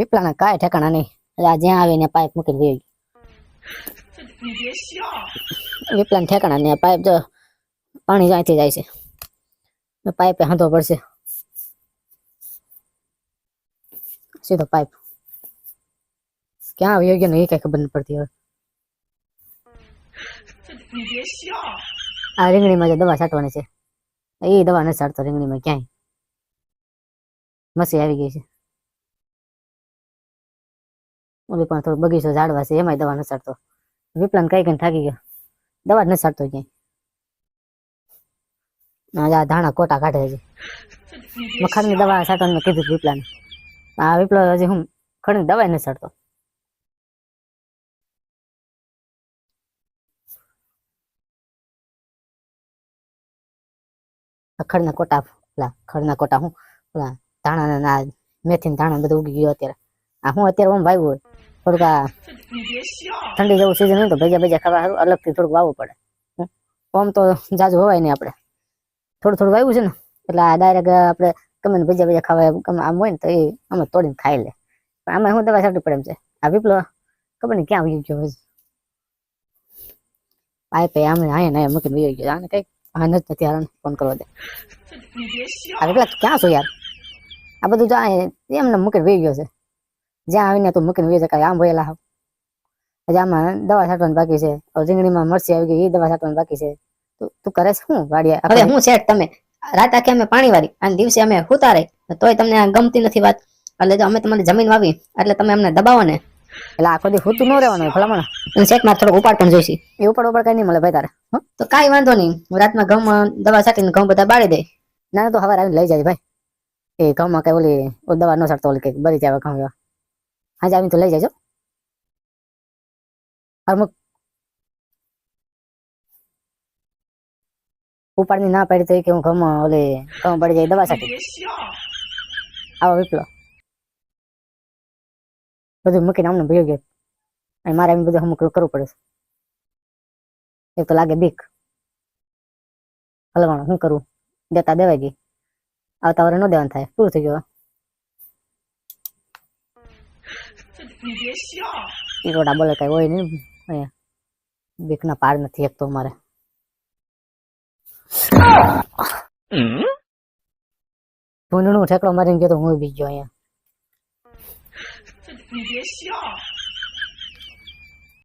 વિપલાના કાંઈ ઠેકાણા નહીં. આ જ્યાં આવે ને પાઇપ મૂકીને ગઈ વિપલાના ઠેકાણા નહીં પાઇપ જો પાણી જ્યાંથી જાય છે. પાઇપે હાંધો પડશે. સીધો પાઇપ. ક્યાં આવી ગયો ને એ કઈ ખબર નથી પડતી હવે. આ રીંગણીમાં જે દવા છાંટવાની છે, એ દવા નથી છાંટતો રીંગણીમાં ક્યાંય. મસી આવી ગઈ છે. ઓલી પણ થોડો બગીચો ઝાડવા છે, એમાંય દવા ન છાંટતો વિપલાન કઈ કઈ થાકી ગયો. દવા જ નથી છાંટતો ક્યાંય. ધાણા કોટા કાઢે છે મખાનની દવા છાંટવાનું કીધું વિપલાને. આ વિપલો હજી હું ખડી દવા નસાડતો આ ખડના કોટા પેલા ખડના કોટા હું પેલા ધાણા ના મેથી ધાણા બધું ઉગી ગયો અત્યારે. આ હું અત્યારે ઓમ વાવ્યું હોય. થોડુંક આ ઠંડી જેવું સીઝન હોય તો ભેજા ભેજા ખાવા સારું, અલગથી થોડુંક વાવવું પડે. ઓમ તો જાજુ હોવાય નહીં આપણે. થોડું થોડું વાવ્યું છે ને, એટલે ડાયરેક્ટ આપણે ગમે ને ભેજા ભેજા ખાવા ગમે આમ હોય ને તો એ અમે તોડીને ખાઈ લે. પણ આમાં શું દવા છાંટવી પડે એમ છે? આ વિપલો, ખબર નહીં ક્યાં આવી ગયો હોય પાઇપે આમ અહીંયા ને મૂકીને વહી ગયો. આને કઈ હા નથી નથી હાલ ફોન કરવા દે. આ વિપલા, ક્યાં છો યાર? આ બધું જો આ એમને મૂકીને વહી ગયો છે. જ્યાં આવીને તું મૂકીને વહી જાય આમ હાવ. હજી આમાં દવા છાંટવાની બાકી છે. રીંગણીમાં મરચી આવી ગઈ એ દવા છાંટવાની બાકી છે. તું તું કરે શું વાડિયા હવે હું છે તમે? રાત આખી અમે પાણી વાળી અને દિવસે અમે હુતા રહી. તોય તમને આ ગમતી નથી વાત. એટલે જો અમે તમારી જમીન વાવી એટલે તમે અમને દબાવો ને. એટલે આખો દી હુતું ન રહેવાનું ભલામણ. અને થોડો ઉપાડ પણ જોઈશી. એ ઉપાડ ઉપાડ કઈ નહીં મળે ભાઈ તારે તો કાંઈ વાંધો નહીં. હું રાતમાં ઘઉં દવા છાંટીને ઘઉં બધા બાળી દે ના તો હવાર આવીને લઈ જાય ભાઈ. એ ઘઉંમાં કઈ ઓલી ઓલી દવા ન છાંટતો ઓલી કઈ બરી જાય ઘઉં હાજે આવીને તો લઈ જજો. અમુક ઉપાડની ના પાડી તો હું ગમ ઓલી ગમ પડી જાય દવા સાથે આવો વિપલો. બધું મૂકીને અમને ભયો ગયો. અને મારે એમ બધું અમુક કરવું પડે છે. એક તો લાગે બીક. હલવાનું શું કરવું દેતા દેવાય ગઈ. આવતા વારે ન દેવાનું થાય. પૂરું થઈ ગયું ઈરોડા બોલે કઈ હોય નહીં. બીકના પાર નથી એક તો અમારે. ભૂંડનું ઠેકડો મારીને ગયો તો હું બી ગયો અહીંયા.